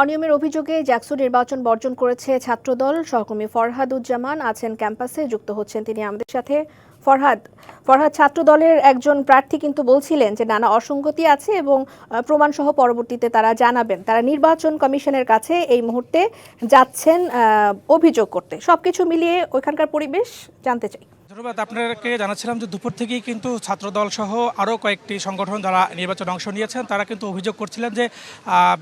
অনিয়মের অভিযোগে জাকসু নির্বাচন বর্জন করেছে ছাত্রদল। সহকর্মী ফরহাদুজ্জামান আছেন ক্যাম্পাসে, যুক্ত হচ্ছেন তিনি আমাদের সাথে। ফরহাদ ফরহাদ, ছাত্রদলের একজন প্রার্থী কিন্তু বলছিলেন যে নানা অসঙ্গতি আছে এবং প্রমাণ সহ পরবর্তীতে তারা জানাবেন। তারা নির্বাচন কমিশনের কাছে এই মুহূর্তে যাচ্ছেন অভিযোগ করতে। সবকিছু মিলিয়ে ওইখানকার পরিবেশ জানতে চাই। ধন্যবাদ। আপনাকে জানাচ্ছিলাম যে দুপুর থেকেই কিন্তু ছাত্রদল সহ আরও কয়েকটি সংগঠন যারা নির্বাচনে অংশ নিয়েছেন, তারা কিন্তু অভিযোগ করছিলেন যে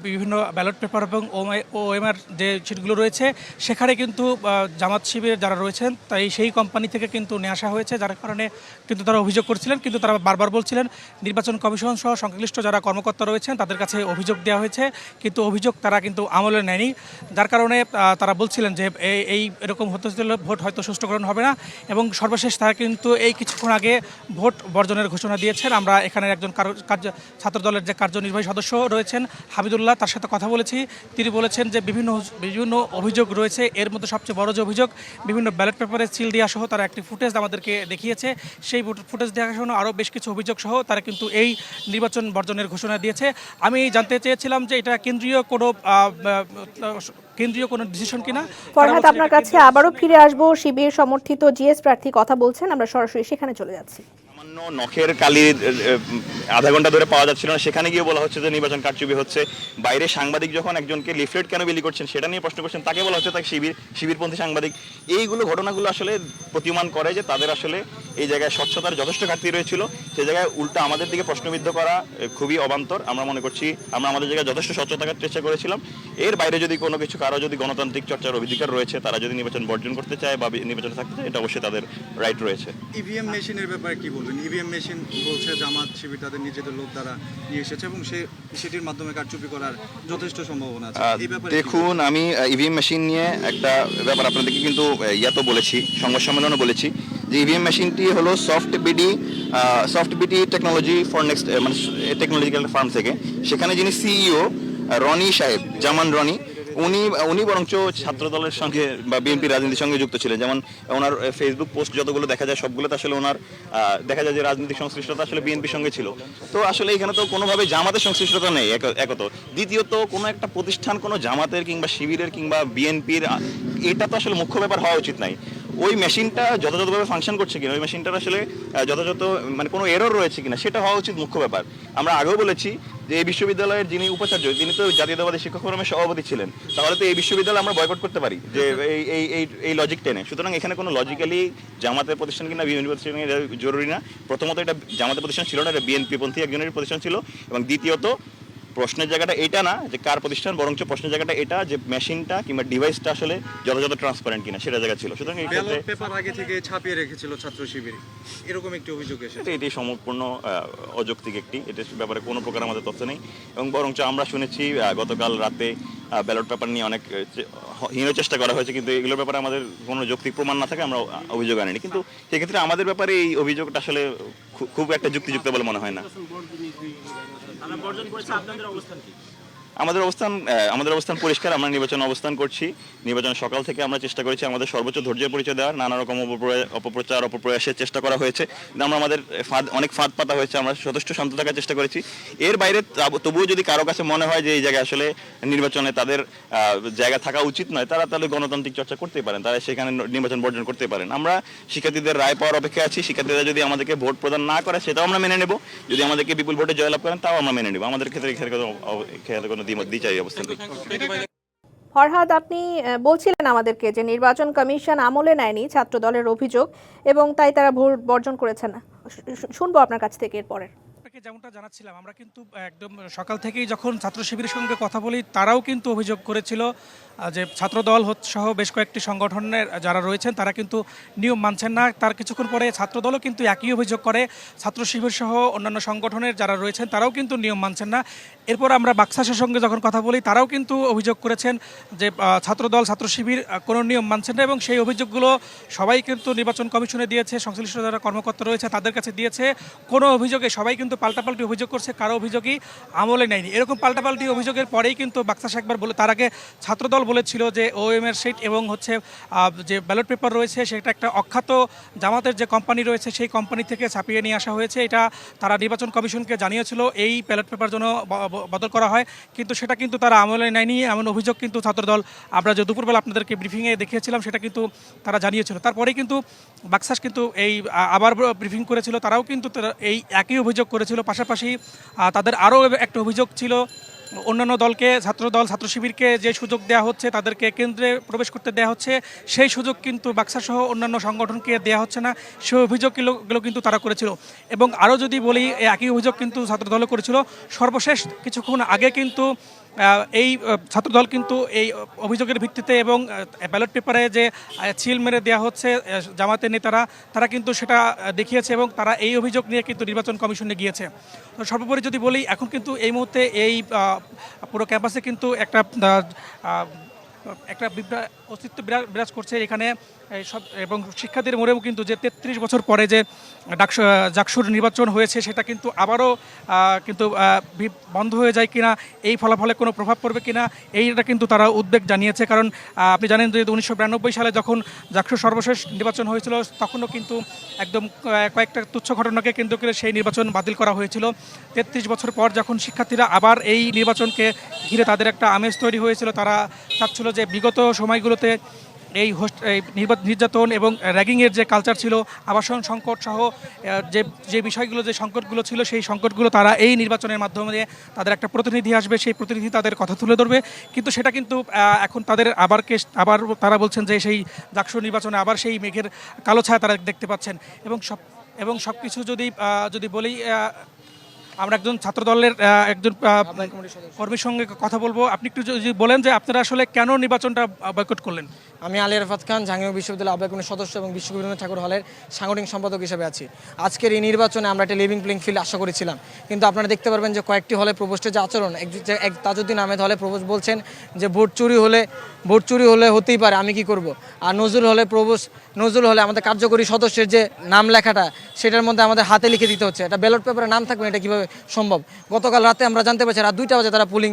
বিভিন্ন ব্যালট পেপার এবং ওএমআর যে সিটগুলো রয়েছে, সেখানে কিন্তু জামাত শিবির যারা রয়েছেন, তাই সেই কোম্পানি থেকে কিন্তু নিয়ে আসা হয়েছে, যার কারণে কিন্তু তারা অভিযোগ করছিলেন। কিন্তু তারা বারবার বলছিলেন, নির্বাচন কমিশন সহ সংশ্লিষ্ট যারা কর্মকর্তা রয়েছেন, তাদের কাছে অভিযোগ দেওয়া হয়েছে, কিন্তু অভিযোগ তারা কিন্তু আমলে নেয়নি। যার কারণে তারা বলছিলেন যে এই- এরকম হতে ভোট হয়তো সুষ্ঠুকরণ হবে না এবং সর্বশেষ তারা কিন্তু এই কিছুক্ষণ আগে ভোট বর্জনের ঘোষণা দিয়েছেন। আমরা এখানে একজন কারো- কার্য ছাত্রদলের যে কার্যনির্বাহী সদস্য রয়েছেন হামিদুল্লাহ তার সাথে কথা বলেছি। তিনি বলেছেন যে বিভিন্ন বিভিন্ন অভিযোগ রয়েছে। এর মধ্যে সবচেয়ে বড় যে অভিযোগ বিভিন্ন ব্যালট পেপারে সিল দেওয়া সহ তারা একটি ফুটেজ আমাদেরকে দেখিয়েছে। সেই ফুটেজ দেখার সহ আরও বেশ কিছু অভিযোগ সহ তারা কিন্তু এই নির্বাচন বর্জনের ঘোষণা দিয়েছে। আমি জানতে চেয়েছিলাম যে এটা কেন্দ্রীয় কোনো কেন্দ্রীয় কোনো ডিসিশন কিনা? ফরহাদ আপনার কাছে আবারও ফিরে আসব। শিবির সমর্থিত জিএস প্রার্থী কথা বলছেন আমরা সরাসরি সেখানে চলে যাচ্ছি। সামান্য নখের কালি আধা ঘণ্টা ধরে পাওয়া যাচ্ছিল না। সেখানে গিয়ে বলা হচ্ছে যে নির্বাচন কারচুপি হচ্ছে। বাইরে সাংবাদিক যখন একজনকে লিফলেট কেন বিলি করছেন সেটা নিয়ে প্রশ্ন করছেন, তাকে বলা হচ্ছে তাকে শিবির, শিবিরপন্থী সাংবাদিক। এইগুলো ঘটনাগুলো আসলে প্রতিমান করে যে তাদের আসলে এই জায়গায় স্বচ্ছতার যথেষ্ট ঘাটতি রয়েছিল। সেই জায়গায় উল্টা আমাদের দিকে প্রশ্নবিদ্ধ করা খুবই অবান্তর। আমরা মনে করছি, আমরা আমাদের জায়গায় যথেষ্ট স্বচ্ছতা থাকার চেষ্টা করেছিলাম। এর বাইরে যদি কোনো কিছু, কারও যদি গণতান্ত্রিক চর্চার অধিকার রয়েছে, তারা যদি নির্বাচন বর্জন করতে চায় বা নির্বাচনে থাকতে চায়, এটা অবশ্যই তাদের রাইট রয়েছে। ইভিএম মেশিনের ব্যাপারে কি বলবেন? ইভিএম মেশিন বলছে জামাত শিবির তাদের নিজেদের লোক দ্বারা নিয়ে এসেছে এবং সে সেটির মাধ্যমে কারচুপি করার যথেষ্ট সম্ভাবনা আছে। এই ব্যাপারে দেখুন আমি ইভিএম মেশিন নিয়ে একটা ব্যাপার আপনাদেরকে কিন্তু ইয়া তো বলেছি সংবাদ সম্মেলনে বলেছি যে ইভিএম মেশিনটি হলো soft BD soft BD technology for next মানে টেকনোলজিক্যাল ফার্ম থেকে। সেখানে যিনি সিইও রনি সাহেব জামান রনি উনি উনি বরঞ্চ ছাত্র দলের সঙ্গে বা বিএনপি রাজনীতির সঙ্গে যুক্ত ছিলেন। যেমন ওনার ফেসবুক পোস্ট যতগুলো দেখা যায় সবগুলোতে আসলে ওনার দেখা যায় যে রাজনৈতিক সংশ্লিষ্টতা আসলে বিএনপির সঙ্গে ছিল। তো আসলে এখানে তো কোনোভাবে জামাতের সংশ্লিষ্টতা নেই, এক- একত। দ্বিতীয়ত, কোনো একটা প্রতিষ্ঠান, কোনো জামাতের কিংবা শিবিরের কিংবা বিএনপির এটা তো আসলে মুখ্য ব্যাপার হওয়া উচিত নাই। ওই মেশিনটা যথাযথভাবে ফাংশন করছে কিনা, ওই মেশিনটার আসলে যথাযথ মানে কোনো এরর রয়েছে কিনা, সেটা হওয়া উচিত মুখ্য ব্যাপার। আমরা আগেও বলেছি যে এই বিশ্ববিদ্যালয়ের যিনি উপাচার্য তিনি তো জাতীয়তাবাদী শিক্ষক ফোরামের সভাপতি ছিলেন, তাহলে তো এই বিশ্ববিদ্যালয় আমরা বয়কট করতে পারি যে এই এই এই এই লজিক টেনে। সুতরাং এখানে কোনো লজিক্যালি জামাতের প্রতিষ্ঠান কিনা বিএনপি প্রতিষ্ঠান জরুরি না। প্রথমত এটা জামাতের প্রতিষ্ঠান ছিল না, এটা বিএনপি পন্থী একজনের প্রতিষ্ঠান ছিল এবং দ্বিতীয়ত প্রশ্নের জায়গাটা এটা না যে কার প্রতিষ্ঠান বরঞ্চ প্রশ্নের জায়গাটা এটা যে মেশিনটা কিংবা ডিভাইসটা আসলে যথাযথ ট্রান্সপারেন্ট কিনা সেটা জায়গা ছিল। সুতরাং এই ক্ষেত্রে পেপার আগে থেকে ছাপিয়ে রেখেছিল ছাত্র শিবির। এরকম একটি অভিযোগ এসেছে। এটি সম্পূর্ণ অযৌক্তিক একটি। এটার ব্যাপারে কোনো প্রকার আমাদের তথ্য নেই। এবং বরঞ্চ আমরা শুনেছি গতকাল রাতে ব্যালট পেপার নিয়ে অনেক আহ, চে- হীন চেষ্টা করা হয়েছে কিন্তু এগুলোর ব্যাপারে আমাদের কোনো যৌক্তিক প্রমাণ না থাকে আমরা অভিযোগ আনিনি। কিন্তু সেক্ষেত্রে আমাদের ব্যাপারে এই অভিযোগটা আসলে খুব একটা যুক্তিযুক্ত বলে মনে হয় না। আমাদের অবস্থান আমাদের অবস্থান পরিষ্কার, আমরা নির্বাচন অবস্থান করছি। নির্বাচন সকাল থেকে আমরা চেষ্টা করেছি আমাদের সর্বোচ্চ ধৈর্যের পরিচয় দেওয়ার, নানা রকম অপপ্রচার, অপপ্রয়াসের চেষ্টা করা হয়েছে। আমরা আমাদের ফাঁদ, অনেক ফাঁদ পাতা হয়েছে, আমরা যথেষ্ট শান্ত থাকার চেষ্টা করেছি। এর বাইরে তবুও যদি কারও কাছে মনে হয় যে এই জায়গায় আসলে নির্বাচনে তাদের জায়গা থাকা উচিত নয়, তারা তাহলে গণতান্ত্রিক চর্চা করতেই পারেন, তারা সেখানে নির্বাচন বর্জন করতে পারেন। আমরা শিক্ষার্থীদের রায় পাওয়ার অপেক্ষা আছি, শিক্ষার্থীরা যদি আমাদেরকে ভোট প্রদান না করে, সেটাও আমরা মেনে নেব। যদি আমাদেরকে বিপুল ভোটে জয়লাভ করেন, তাও আমরা মেনে নেব। আমাদের ক্ষেত্রে এখানে কোনো অ- এখানে কোনো দ্বিমত অবস্থা নেই ফরহাদ, আপনি বলছিলেন আমাদেরকে যে নির্বাচন কমিশন আমলে নেয়নি ছাত্র দলের অভিযোগ এবং তাই তারা ভোট বর্জন করেছে শু- শুনব আপনার কাছ থেকে এরপরে আপনাকে যেমনটা জানাচ্ছিলাম, আমরা কিন্তু একদম সকাল থেকেই যখন ছাত্র শিবিরের সঙ্গে কথা বলি, তারাও কিন্তু অভিযোগ করেছিল যে ছাত্রদল সহ বেশ কয়েকটি সংগঠনের যারা রয়েছেন, তারা কিন্তু নিয়ম মানছেন না। তার কিছুক্ষণ পরে ছাত্রদলও কিন্তু একই অভিযোগ করে, ছাত্র শিবির সহ অন্যান্য সংগঠনের যারা রয়েছেন, তারাও কিন্তু নিয়ম মানছেন না। এরপর আমরা বাক্সাসের সঙ্গে যখন কথা বলি, তারাও কিন্তু অভিযোগ করেছেন যে ছাত্রদল, ছাত্র শিবির কোনো নিয়ম মানছেন না এবং সেই অভিযোগগুলো সবাই কিন্তু নির্বাচন কমিশনে দিয়েছে, সংশ্লিষ্ট যারা কর্মকর্তা রয়েছে তাদের কাছে দিয়েছে। কোনো অভিযোগে সবাই কিন্তু পাল্টাপাল্টি অভিযোগ করছে, কারও অভিযোগই আমলে নেয়নি। এরকম পাল্টাপাল্টি অভিযোগের পরেই কিন্তু বাক্সাস একবার বলে, তার আগে ছাত্রদল বলেছিল যে ওএম এর সিট এবং হচ্ছে যে ব্যালট পেপার রয়েছে, সেটা একটা অখ্যাত জামাতের যে কোম্পানি রয়েছে, সেই কোম্পানি থেকে ছাপিয়ে নিয়ে আসা হয়েছে। এটা তারা নির্বাচন কমিশনকে জানিয়েছিল, এই ব্যালট পেপার জন্য বদল করা হয়। কিন্তু সেটা কিন্তু তারা আমলে নেয়নি। এমন অভিযোগ কিন্তু ছাত্রদল, আমরা যে দুপুরবেলা আপনাদেরকে ব্রিফিংয়ে দেখিয়েছিলাম, সেটা কিন্তু তারা জানিয়েছিল। তারপরে কিন্তু বাক্সাস কিন্তু এই আবার ব্রিফিং করেছিল। তারাও কিন্তু এই একই অভিযোগ করেছিল পাশাপাশি তাদের আরও একটা অভিযোগ ছিল, অন্যান্য দলকে, ছাত্র দল, ছাত্র শিবিরকে যে সুযোগ দেওয়া হচ্ছে, তাদেরকে কেন্দ্রে প্রবেশ করতে দেওয়া হচ্ছে, সেই সুযোগ কিন্তু বাক্সাসহ অন্যান্য সংগঠনকে দেওয়া হচ্ছে না। সেই অভিযোগগুলো কিন্তু তারা করেছিল। এবং আরও যদি বলি একই অভিযোগ কিন্তু ছাত্র দলও করেছিল। সর্বশেষ কিছুক্ষণ আগে কিন্তু এই ছাত্রদল কিন্তু এই অভিযোগের ভিত্তিতে এবং ব্যালট পেপারে যে ছিল মেরে দেওয়া হচ্ছে জামাতের নেতারা, তারা কিন্তু সেটা দেখিয়েছে এবং তারা এই অভিযোগ নিয়ে কিন্তু নির্বাচন কমিশনে গিয়েছে। তো সর্বোপরি যদি বলি, এখন কিন্তু এই মুহূর্তে এই পুরো ক্যাম্পাসে কিন্তু একটা একটা অস্তিত্ব বিরা- বিরাজ করছে এখানে সব এবং শিক্ষার্থীদের মনেও কিন্তু যে তেত্রিশ বছর পরে যে জাকসুর নির্বাচন হয়েছে, সেটা কিন্তু আবারও কিন্তু বন্ধ হয়ে যায় কিনা, এই ফলাফলে কোনো প্রভাব পড়বে কিনা, এইটা কিন্তু তারা উদ্বেগ জানিয়েছে। কারণ আপনি জানেন যে উনিশশো বিরানব্বই সালে যখন জাকসুর সর্বশেষ নির্বাচন হয়েছিল, তখনও কিন্তু একদম কয়েকটা তুচ্ছ ঘটনাকে কেন্দ্র করে সেই নির্বাচন বাতিল করা হয়েছিল। তেত্রিশ বছর পর যখন শিক্ষার্থীরা আবার এই নির্বাচনকে ঘিরে তাদের একটা আমেজ তৈরি হয়েছিল, তারা চাচ্ছিল যে বিগত সময়গুলোতে এই হোস্ট এই নির্যাতন এবং র্যাগিংয়ের যে কালচার ছিল, আবাসন সংকট সহ যে যে বিষয়গুলো, যে সংকটগুলো ছিল, সেই সংকটগুলো তারা এই নির্বাচনের মাধ্যমে তাদের একটা প্রতিনিধি আসবে, সেই প্রতিনিধি তাদের কথা তুলে ধরবে। কিন্তু সেটা কিন্তু এখন তাদের আবার কেস আবার তারা বলছেন যে সেই ডাকসু নির্বাচনে আবার সেই মেঘের কালো ছায়া তারা দেখতে পাচ্ছেন। এবং সব এবং সব কিছু যদি যদি বলি আমরা একজন ছাত্র দলের একজন কর্মীর সঙ্গে কথা বলব। আপনি একটু যদি বলেন যে আপনারা আসলে কেন নির্বাচনটা বয়কট করলেন? আমি আলী আরফাত খান জাহাঙ্গীর বিশ্ববিদ্যালয় আহ্বায়ক সদস্য এবং বিশ্ববিদ্যালয় ঠাকুর হলের সাংগঠনিক সম্পাদক হিসেবে আছি। আজকের এই নির্বাচনে আমরা একটা লিভিং প্লেইং ফিল্ড আশা করেছিলাম। কিন্তু আপনারা দেখতে পারবেন যে কয়েকটি হলে প্রবোস্টের যে আচরণ এক তাজউদ্দিন আহমেদ হলে প্রবোস বলছেন যে ভোট চুরি হলে ভোট চুরি হলে হতেই পারে আমি কি করব? আর নজরুল হলে প্রবোস নজরুল হলে আমাদের কার্যকরী সদস্যের যে নাম লেখাটা সেটার মধ্যে আমাদের হাতে লিখে দিতে হচ্ছে। এটা ব্যালট পেপারে নাম থাকবে এটা কীভাবে সম্ভব। গতকাল রাতে আমরা জানতে পারছি রাত দুইটা বাজে তারা পুলিং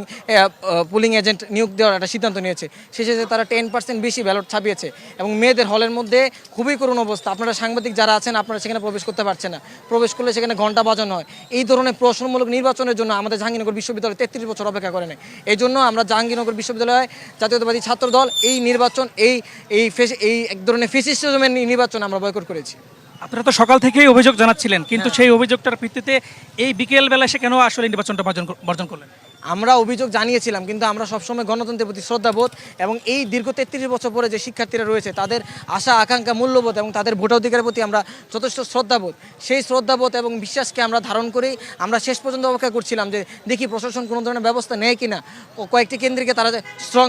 পুলিং এজেন্ট নিয়োগ দেওয়ার একটা সিদ্ধান্ত নিয়েছে। শেষে তারা টেন পার্সেন্ট বেশি ব্যালট ছাপিয়েছে এবং মেয়েদের হলের মধ্যে খুবই করুণ অবস্থা। আপনারা সাংবাদিক যারা আছেন, আপনারা সেখানে প্রবেশ করতে পারছেন না। প্রবেশ করলে সেখানে ঘণ্টা বাজানো হয়। এই ধরনের প্রশ্নমূলক নির্বাচনের জন্য আমাদের জাহাঙ্গীরনগর বিশ্ববিদ্যালয় তেত্রিশ বছর অপেক্ষা করে নেয় এই জন্য আমরা জাহাঙ্গীরনগর বিশ্ববিদ্যালয় জাতীয়তাবাদী ছাত্র দল এই নির্বাচন, এই এই এই এক ধরনের ফেসিস্টিজমের নির্বাচন আমরা বয়কট করেছি। আপনারা তো সকাল থেকেই অভিযোগ জানাচ্ছিলেন, কিন্তু সেই অভিযোগটার ভিত্তিতে এই বিকেল সে কেন আসলে নির্বাচনটা বর্জন করলেন? আমরা অভিযোগ জানিয়েছিলাম, কিন্তু আমরা সবসময় গণতন্ত্রের প্রতি শ্রদ্ধাবোধ এবং এই দীর্ঘ তেত্রিশ বছর পরে যে শিক্ষার্থীরা রয়েছে, তাদের আশা, আকাঙ্ক্ষা, মূল্যবোধ এবং তাদের ভোটাধিকারের প্রতি আমরা যথেষ্ট শ্রদ্ধাবোধ। সেই শ্রদ্ধাবোধ এবং বিশ্বাসকে আমরা ধারণ করেই আমরা শেষ পর্যন্ত অপেক্ষা করছিলাম যে দেখি প্রশাসন কোনো ধরনের ব্যবস্থা নেয় কিনা কয়েকটি কেন্দ্রকে তারা স্ট্রং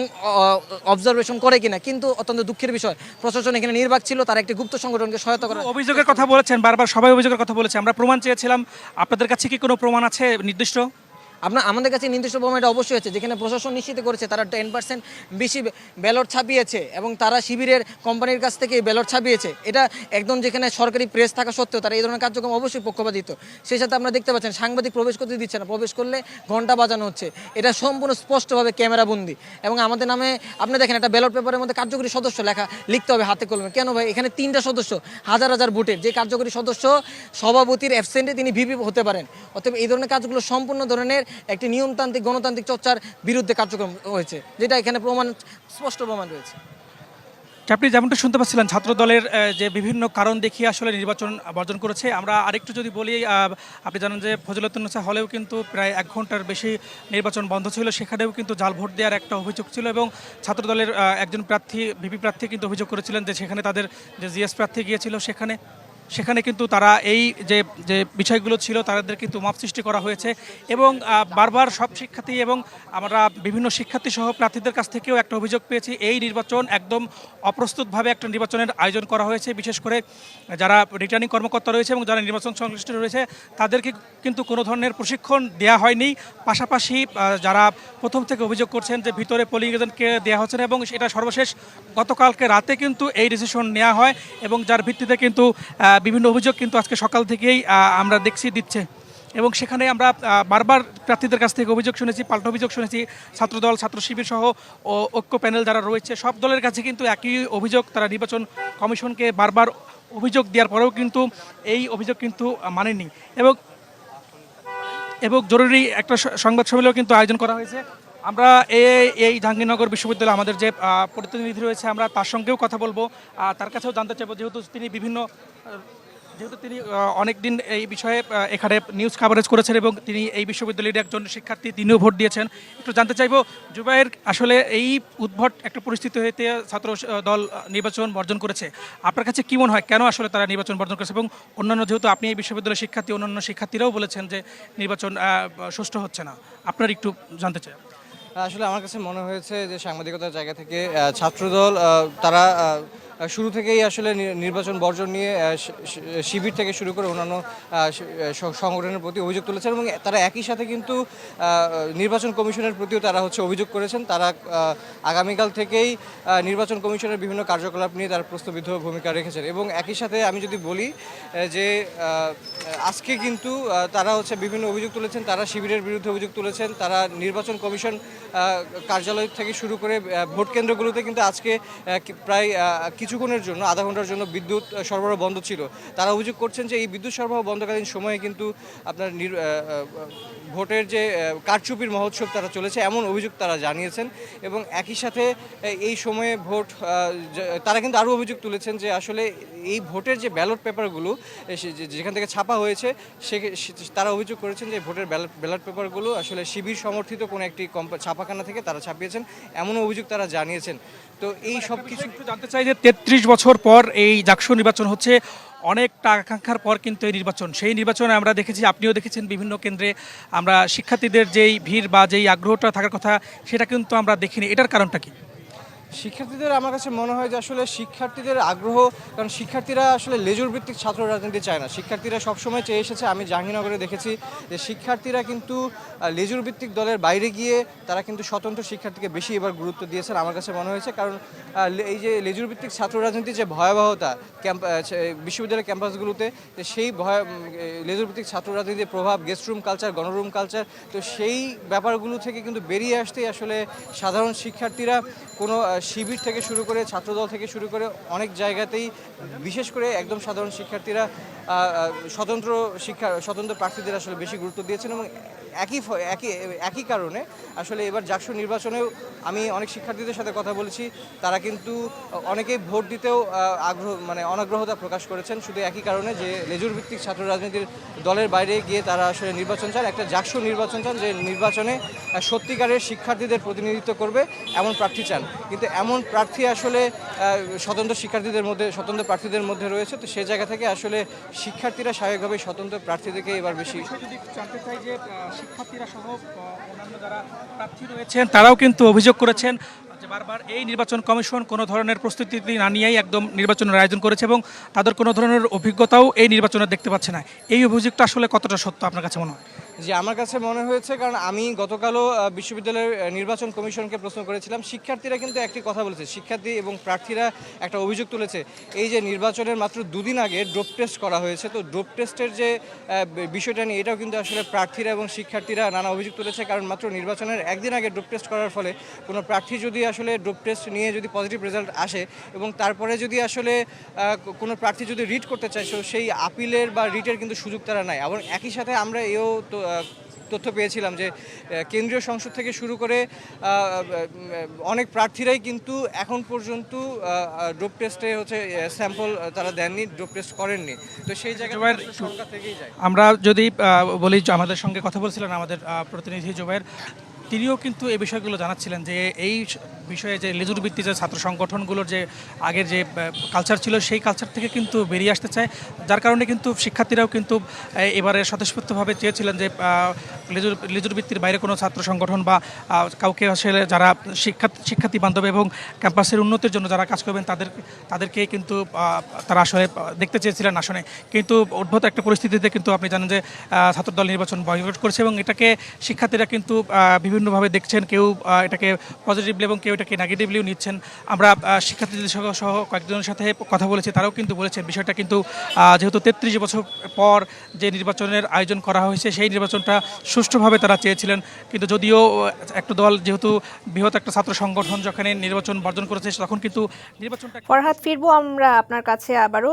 অবজারভেশন করে কিনা, কিন্তু অত্যন্ত দুঃখের বিষয়, প্রশাসন এখানে নির্বাক ছিল, তারা একটি গুপ্ত সংগঠনকে সহায়তা করা। অভিযোগের কথা বলেছেন, বারবার সবাই অভিযোগের কথা বলেছে, আমরা প্রমাণ চেয়েছিলাম, আপনাদের কাছে কি কোনো প্রমাণ আছে, নির্দিষ্ট? আপনার, আমাদের কাছে নির্দিষ্ট প্রমাণ এটা অবশ্যই আছে। যেখানে প্রশাসন নিশ্চিত করেছে, তারা টেন পার্সেন্ট বেশি ব্যালট ছাপিয়েছে এবং তারা শিবিরের কোম্পানির কাছ থেকে ব্যালট ছাপিয়েছে। এটা একদম যেখানে সরকারি প্রেস থাকা সত্ত্বেও তারা এই ধরনের কার্যক্রম অবশ্যই পক্ষপাতিত সেই সাথে আপনারা দেখতে পাচ্ছেন, সাংবাদিক প্রবেশ করতে দিচ্ছে না। প্রবেশ করলে ঘণ্টা বাজানো হচ্ছে। এটা সম্পূর্ণ স্পষ্টভাবে ক্যামেরাবন্দি এবং আমাদের নামে, আপনি দেখেন একটা ব্যালট পেপারের মধ্যে কার্যকরী সদস্য লেখা, লিখতে হবে হাতে কলমে। কেন ভাই? এখানে তিনটা সদস্য, হাজার হাজার ভোটের যে কার্যকরী সদস্য, সভাপতির অ্যাবসেন্টে তিনি ভিপি হতে পারেন। অতএব এই ধরনের কাজগুলো সম্পূর্ণ ধরনের একটি নিয়মতান্ত্রিক, গণতান্ত্রিক চর্চার বিরুদ্ধে কার্যক্রম হয়েছে, যেটা এখানে প্রমাণ, স্পষ্ট প্রমাণ রয়েছে। আপনি যেমনটা শুনতে পাচ্ছিলেন ছাত্র দলের যে বিভিন্ন কারণ দেখিয়ে আসলে নির্বাচন বর্জন করেছে, আমরা আরেকটু যদি বলি আপনি জানেন যে ফজলতুন্নেসা হলেও কিন্তু প্রায় এক ঘণ্টার বেশি নির্বাচন বন্ধ ছিল, সেখানেও কিন্তু জাল ভোট দেওয়ার একটা অভিযোগ ছিল এবং ছাত্র দলের একজন প্রার্থী, ভিপি প্রার্থী কিন্তু অভিযোগ করেছিলেন যে সেখানে তাদের যে জিএস প্রার্থী গিয়েছিল সেখানে। সেখানে কিন্তু তারা এই যে যে বিষয়গুলো ছিল তাদের কিন্তু মাপ সৃষ্টি করা হয়েছে এবং বারবার সব শিক্ষার্থী এবং আমরা বিভিন্ন শিক্ষার্থী সহ প্রার্থীদের কাছ থেকেও একটা অভিযোগ পেয়েছি, এই নির্বাচন একদম অপ্রস্তুতভাবে একটা নির্বাচনের আয়োজন করা হয়েছে। বিশেষ করে যারা রিটার্নিং কর্মকর্তা রয়েছে এবং যারা নির্বাচন সংশ্লিষ্ট রয়েছে, তাদেরকে কিন্তু কোনো ধরনের প্রশিক্ষণ দেওয়া হয়নি। পাশাপাশি যারা প্রথম থেকে অভিযোগ করছেন যে ভিতরে পোলিং এজেন্টকে দেওয়া হচ্ছে না এবং এটা সর্বশেষ গতকালকে রাতে কিন্তু এই ডিসিশন নেওয়া হয় এবং যার ভিত্তিতে কিন্তু বিভিন্ন অভিযোগ কিন্তু আজকে সকাল থেকেই আমরা দেখছি দিচ্ছে। এবং সেখানে আমরা বারবার প্রার্থীদের কাছ থেকে অভিযোগ শুনেছি, পাল্টা অভিযোগ শুনেছি, ছাত্রদল, ছাত্র শিবির সহ ঐক্য প্যানেল যারা রয়েছে, সব দলের কাছে কিন্তু একই অভিযোগ, তারা নির্বাচন কমিশনকে বারবার অভিযোগ দেওয়ার পরেও কিন্তু এই অভিযোগ কিন্তু মানেনি। এবং এবং জরুরি একটা সংবাদ সম্মেলন কিন্তু আয়োজন করা হয়েছে। আমরা এই জাহাঙ্গীরনগর বিশ্ববিদ্যালয়ে আমাদের যে প্রতিনিধি রয়েছে, আমরা তার সঙ্গেও কথা বলব। তার কাছেও জানতে চাইব, যেহেতু তিনি বিভিন্ন যেহেতু তিনি অনেকদিন এই বিষয়ে এখানে নিউজ কাভারেজ করেছেন এবং তিনি এই বিশ্ববিদ্যালয়ের একজন শিক্ষার্থী, তিনিও ভোট দিয়েছেন। একটু জানতে চাইব জুবাইয়ের আসলে এই উদ্ভট একটা পরিস্থিতি হইতে ছাত্র দল নির্বাচন বর্জন করেছে। আপনার কাছে কী মনে হয়, কেন আসলে তারা নির্বাচন বর্জন করেছে? এবং অন্যান্য যেহেতু আপনি এই বিশ্ববিদ্যালয়ের শিক্ষার্থী, অন্যান্য শিক্ষার্থীরাও বলেছেন যে, নির্বাচন সুষ্ঠু হচ্ছে না। আপনার একটু জানতে চাই। আসলে আমার কাছে মনে হয়েছে যে সাংবাদিকতার জায়গা থেকে ছাত্রদল তারা শুরু থেকেই আসলে নির্বাচন বর্জন নিয়ে শিবির থেকে শুরু করে অন্যান্য সংগঠনের প্রতি অভিযোগ তুলেছেন এবং তারা একই সাথে কিন্তু নির্বাচন কমিশনের প্রতিও তারা হচ্ছে অভিযোগ করেছেন। তারা আগামীকাল থেকেই নির্বাচন কমিশনের বিভিন্ন কার্যকলাপ নিয়ে তারা প্রস্তুবিধ ভূমিকা রেখেছেন এবং একই সাথে আমি যদি বলি যে আজকে কিন্তু তারা হচ্ছে বিভিন্ন অভিযোগ তুলেছেন তারা শিবিরের বিরুদ্ধে অভিযোগ তুলেছেন তারা নির্বাচন কমিশন কার্যালয় থেকে শুরু করে ভোট কেন্দ্রগুলোতে কিন্তু আজকে প্রায় আহ, কিছুক্ষণের জন্য, আধা ঘণ্টার জন্য বিদ্যুৎ সরবরাহ বন্ধ ছিল। তারা অভিযোগ করছেন যে এই বিদ্যুৎ সরবরাহ বন্ধকালীন সময়ে কিন্তু আপনার ভোটের যে কারচুপির মহোৎসব তারা চলেছে এমন অভিযোগ তারা জানিয়েছেন এবং একই সাথে এই সময়ে ভোট তারা কিন্তু আরও অভিযোগ তুলেছেন যে আসলে এই ভোটের যে ব্যালট পেপারগুলো যেখান থেকে ছাপা হয়েছে, সে তারা অভিযোগ করেছেন যে ভোটের ব্যালট ব্যালট পেপারগুলো আসলে শিবির সমর্থিত কোনো একটি ছাপাখানা থেকে তারা ছাপিয়েছেন এমন অভিযোগ তারা জানিয়েছেন। তো এই সব কিছু একটু জানতে চাই যে তেত্রিশ বছর পর এই জাকসু নির্বাচন হচ্ছে অনেকটা আকাঙ্ক্ষার পর কিন্তু এই নির্বাচন। সেই নির্বাচনে আমরা দেখেছি, আপনিও দেখেছেন বিভিন্ন কেন্দ্রে আমরা শিক্ষার্থীদের যেই ভিড় বা যেই আগ্রহটা থাকার কথা, সেটা কিন্তু আমরা দেখিনি। এটার কারণটা কি? শিক্ষার্থীদের আমার কাছে মনে হয় যে আসলে শিক্ষার্থীদের আগ্রহ, কারণ শিক্ষার্থীরা আসলে লেজুর ভিত্তিক ছাত্র রাজনীতি চায় না। শিক্ষার্থীরা সবসময় চেয়ে এসেছে, আমি জাহাঙ্গীরনগরে দেখেছি যে শিক্ষার্থীরা কিন্তু লেজুর ভিত্তিক দলের বাইরে গিয়ে তারা কিন্তু স্বতন্ত্র শিক্ষার্থীকে বেশি এবার গুরুত্ব দিয়েছেন আমার কাছে মনে হয়েছে। কারণ এই যে লেজুর ভিত্তিক ছাত্র রাজনীতির যে ভয়াবহতা ক্যাম্প বিশ্ববিদ্যালয়ের ক্যাম্পাসগুলোতে, যে সেই ভয় লেজুর ভিত্তিক ছাত্র রাজনীতির প্রভাব গেস্ট রুম কালচার গণরুম কালচার তো সেই ব্যাপারগুলো থেকে কিন্তু বেরিয়ে আসতেই আসলে সাধারণ শিক্ষার্থীরা কোনো শিবির থেকে শুরু করে, ছাত্রদল থেকে শুরু করে অনেক জায়গাতেই বিশেষ করে একদম সাধারণ শিক্ষার্থীরা স্বতন্ত্র শিক্ষা, স্বতন্ত্র প্রার্থীদের আসলে বেশি গুরুত্ব দিয়েছেন এবং একই একই একই কারণে আসলে এবার জাকসু নির্বাচনেও আমি অনেক শিক্ষার্থীদের সাথে কথা বলেছি। তারা কিন্তু অনেকেই ভোট দিতেও আগ্রহ মানে অনাগ্রহতা প্রকাশ করেছেন শুধু একই কারণে যে লেজুর ভিত্তিক ছাত্র রাজনীতির দলের বাইরে গিয়ে তারা আসলে নির্বাচন চান, একটা জাকসু নির্বাচন চান যে নির্বাচনে সত্যিকারের শিক্ষার্থীদের প্রতিনিধিত্ব করবে এমন প্রার্থী চান। কিন্তু এমন প্রার্থী আসলে স্বতন্ত্র শিক্ষার্থীদের মধ্যে, স্বতন্ত্র প্রার্থীদের মধ্যে রয়েছে, তো সে জায়গা থেকে আসলে শিক্ষার্থীরা স্বাভাবিকভাবে স্বতন্ত্র প্রার্থীদেরকে এবার বেশি যে শিক্ষার্থীরা সহ যারা প্রার্থী রয়েছেন, তারাও কিন্তু অভিযোগ করেছেন বারবার এই নির্বাচন কমিশন কোনো ধরনের প্রস্তুতি না নিয়েই একদম নির্বাচনের আয়োজন করেছে এবং তাদের কোনো ধরনের অভিজ্ঞতাও এই নির্বাচনে দেখতে পাচ্ছে না। এই অভিযোগটা আসলে কতটা সত্য আপনার কাছে মনে হয়? যে আমার কাছে মনে হয়েছে, কারণ আমি গতকালও বিশ্ববিদ্যালয়ের নির্বাচন কমিশনকে প্রশ্ন করেছিলাম। শিক্ষার্থীরা কিন্তু একটি কথা বলেছে। শিক্ষার্থী এবং প্রার্থীরা একটা অভিযোগ তুলেছে। এই যে নির্বাচনের মাত্র দুদিন আগে ড্রপ টেস্ট করা হয়েছে, তো ড্রপ টেস্টের যে বিষয়টা নিয়ে এটাও কিন্তু আসলে প্রার্থীরা এবং শিক্ষার্থীরা নানা অভিযোগ তুলেছে। কারণ মাত্র নির্বাচনের একদিন আগে ড্রপ টেস্ট করার ফলে কোনো প্রার্থী যদি আসলে ড্রপ টেস্ট নিয়ে যদি পজিটিভ রেজাল্ট আসে এবং তারপরে যদি আসলে কোনো প্রার্থী যদি রিট করতে চায় সেই আপিলের বা রিটের কিন্তু সুযোগ তারা নেয়। এবং একই সাথে আমরা এও তো তথ্য পেয়েছিলাম যে কেন্দ্রীয় সংসদ থেকে শুরু করে অনেক প্রার্থীরাই কিন্তু এখন পর্যন্ত ডোপ টেস্টে হচ্ছে স্যাম্পল তারা দেননি ডোপ টেস্ট করেননি। তো সেই জায়গায় থেকেই যায়। আমরা যদি বলি যে আমাদের সঙ্গে কথা বলছিলেন আমাদের প্রতিনিধি জুবাইর তিনিও কিন্তু এই বিষয়গুলো জানাচ্ছিলেন যে এই বিষয়ে যে লেজুর ভিত্তি যে ছাত্র সংগঠনগুলোর যে আগের যে কালচার ছিল সেই কালচার থেকে কিন্তু বেরিয়ে আসতে চায়। যার কারণে কিন্তু শিক্ষার্থীরাও কিন্তু এবারে স্বতঃস্ফূর্তভাবে চেয়েছিলেন যে লেজুর লেজুর ভিত্তির বাইরে কোনো ছাত্র সংগঠন বা কাউকে আসলে যারা শিক্ষা, শিক্ষার্থী বান্ধব এবং ক্যাম্পাসের উন্নতির জন্য যারা কাজ করবেন তাদের, তাদেরকে কিন্তু তারা আসলে দেখতে চেয়েছিলেন আসনে। কিন্তু উদ্ভূত একটা পরিস্থিতিতে কিন্তু আপনি জানেন যে ছাত্রদল নির্বাচন বয়কট করেছে এবং এটাকে শিক্ষার্থীরা কিন্তু বিভিন্নভাবে দেখছেন। কেউ এটাকে পজিটিভলি এবং কেউ এটাকে নেগেটিভলিও নিচ্ছেন। আমরা শিক্ষার্থীদের সহ সহ কয়েকজনের সাথে কথা বলেছি, তারাও কিন্তু বলেছেন। বিষয়টা কিন্তু যেহেতু তেত্রিশ বছর পর যে নির্বাচনের আয়োজন করা হয়েছে, সেই নির্বাচনটা সুষ্ঠুভাবে তারা চেয়েছিলেন। কিন্তু যদিও একটা দল যেহেতু বৃহৎ একটা ছাত্র সংগঠন যখন নির্বাচন বর্জন করেছে, তখন কিন্তু নির্বাচনটা ফরহাদ, ফিরবো আমরা আপনার কাছে আবারও।